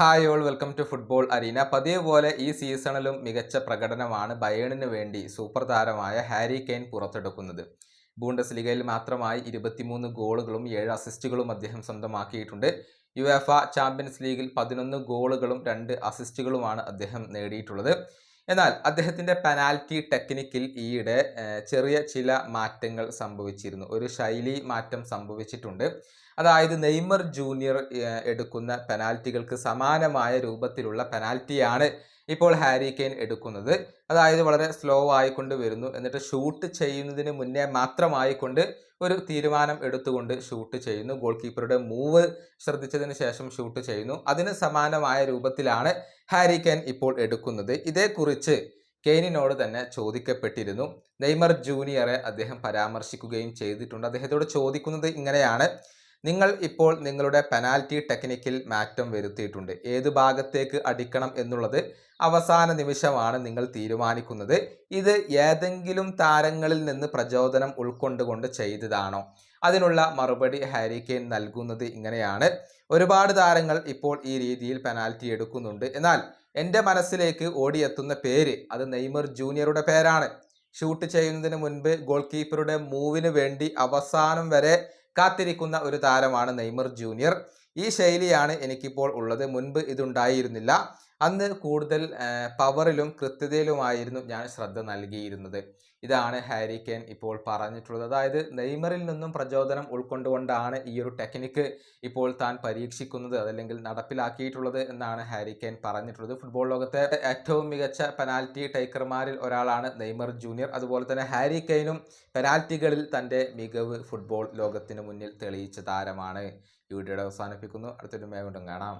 Hi all welcome to football arena. പതിവ് പോലെ ഈ സീസണിലും മികച്ച പ്രകടനമാണ് ബയേണിന് വേണ്ടി സൂപ്പർ താരമായ ഹാരി കെയ്ൻ പുറത്തെടുക്കുന്നത്. ബൂണ്ടസ് ലീഗയിൽ മാത്രമായി ഇരുപത്തിമൂന്ന് ഗോളുകളും ഏഴ് അസിസ്റ്റുകളും അദ്ദേഹം സ്വന്തമാക്കിയിട്ടുണ്ട്. യു എഫ ചാമ്പ്യൻസ് ലീഗിൽ പതിനൊന്ന് ഗോളുകളും രണ്ട് അസിസ്റ്റുകളുമാണ് അദ്ദേഹം നേടിയിട്ടുള്ളത്. എന്നാൽ അദ്ദേഹത്തിന്റെ പെനാൽറ്റി ടെക്നിക്കിൽ ഈയിടെ ചെറിയ ചില മാറ്റങ്ങൾ സംഭവിച്ചിരുന്നു. ഒരു ശൈലി മാറ്റം സംഭവിച്ചിട്ടുണ്ട്. അതായത് നെയ്മർ ജൂനിയർ എടുക്കുന്ന പെനാൽറ്റികൾക്ക് സമാനമായ രൂപത്തിലുള്ള പെനാൽറ്റിയാണ് ഇപ്പോൾ ഹാരി കെയ്ൻ എടുക്കുന്നത്. അതായത് വളരെ സ്ലോ ആയിക്കൊണ്ട് വരുന്നു. എന്നിട്ട് ഷൂട്ട് ചെയ്യുന്നതിന് മുന്നേ മാത്രമായിക്കൊണ്ട് ഒരു തീരുമാനം എടുത്തുകൊണ്ട് ഷൂട്ട് ചെയ്യുന്നു. ഗോൾ കീപ്പറുടെ മൂവ് ശ്രദ്ധിച്ചതിന് ശേഷം ഷൂട്ട് ചെയ്യുന്നു. അതിന് സമാനമായ രൂപത്തിലാണ് ഹാരി കെയ്ൻ ഇപ്പോൾ എടുക്കുന്നത്. ഇതേക്കുറിച്ച് കെയ്നിനോട് തന്നെ ചോദിക്കപ്പെട്ടിരുന്നു. നെയ്മർ ജൂനിയറെ അദ്ദേഹം പരാമർശിക്കുകയും ചെയ്തിട്ടുണ്ട്. അദ്ദേഹത്തോട് ചോദിക്കുന്നത് ഇങ്ങനെയാണ്. നിങ്ങൾ ഇപ്പോൾ നിങ്ങളുടെ പെനാൽറ്റി ടെക്നിക്കിൽ മാറ്റം വരുത്തിയിട്ടുണ്ട്. ഏത് ഭാഗത്തേക്ക് അടിക്കണം എന്നുള്ളത് അവസാന നിമിഷമാണ് നിങ്ങൾ തീരുമാനിക്കുന്നത്. ഇത് ഏതെങ്കിലും താരങ്ങളിൽ നിന്ന് പ്രചോദനം ഉൾക്കൊണ്ടുകൊണ്ട് ചെയ്തതാണോ? അതിനുള്ള മറുപടി ഹാരി കെയ്ൻ നൽകുന്നത് ഇങ്ങനെയാണ്. ഒരുപാട് താരങ്ങൾ ഇപ്പോൾ ഈ രീതിയിൽ പെനാൽറ്റി എടുക്കുന്നുണ്ട്. എന്നാൽ എന്റെ മനസ്സിലേക്ക് ഓടിയെത്തുന്ന പേര് അത് നെയ്മർ ജൂനിയറുടെ പേരാണ്. ഷൂട്ട് ചെയ്യുന്നതിന് മുൻപ് ഗോൾ കീപ്പറുടെ മൂവിന് വേണ്ടി അവസാനം വരെ കാത്തിരിക്കുന്ന ഒരു താരമാണ് നെയ്മർ ജൂനിയർ. ഈ ശൈലിയാണ് എനിക്കിപ്പോൾ ഉള്ളത്. മുൻപ് ഇതുണ്ടായിരുന്നില്ല. അന്ന് കൂടുതൽ പവറിലും കൃത്യതയിലുമായിരുന്നു ഞാൻ ശ്രദ്ധ നൽകിയിരുന്നത്. ഇതാണ് ഹാരി കെൻ ഇപ്പോൾ പറഞ്ഞിട്ടുള്ളത്. അതായത് നെയ്മറിൽ നിന്നും പ്രചോദനം ഉൾക്കൊണ്ടുകൊണ്ടാണ് ഈ ഒരു ടെക്നിക്ക് ഇപ്പോൾ താൻ പരീക്ഷിക്കുന്നത് അതല്ലെങ്കിൽ നടപ്പിലാക്കിയിട്ടുള്ളത് എന്നാണ് ഹാരി കെൻ പറഞ്ഞിട്ടുള്ളത്. ഫുട്ബോൾ ലോകത്തെ ഏറ്റവും മികച്ച പെനാൽറ്റി ടേക്കർമാരിൽ ഒരാളാണ് നെയ്മർ ജൂനിയർ. അതുപോലെ തന്നെ ഹാരി കെയ്നും പെനാൽറ്റികളിൽ തന്റെ മികവ് ഫുട്ബോൾ ലോകത്തിന് മുന്നിൽ തെളിയിച്ച താരമാണ്. ഈ വീഡിയോയുടെ അവസാനിപ്പിക്കുന്നു. അടുത്തൊരു മേ കൊണ്ടും കാണാം.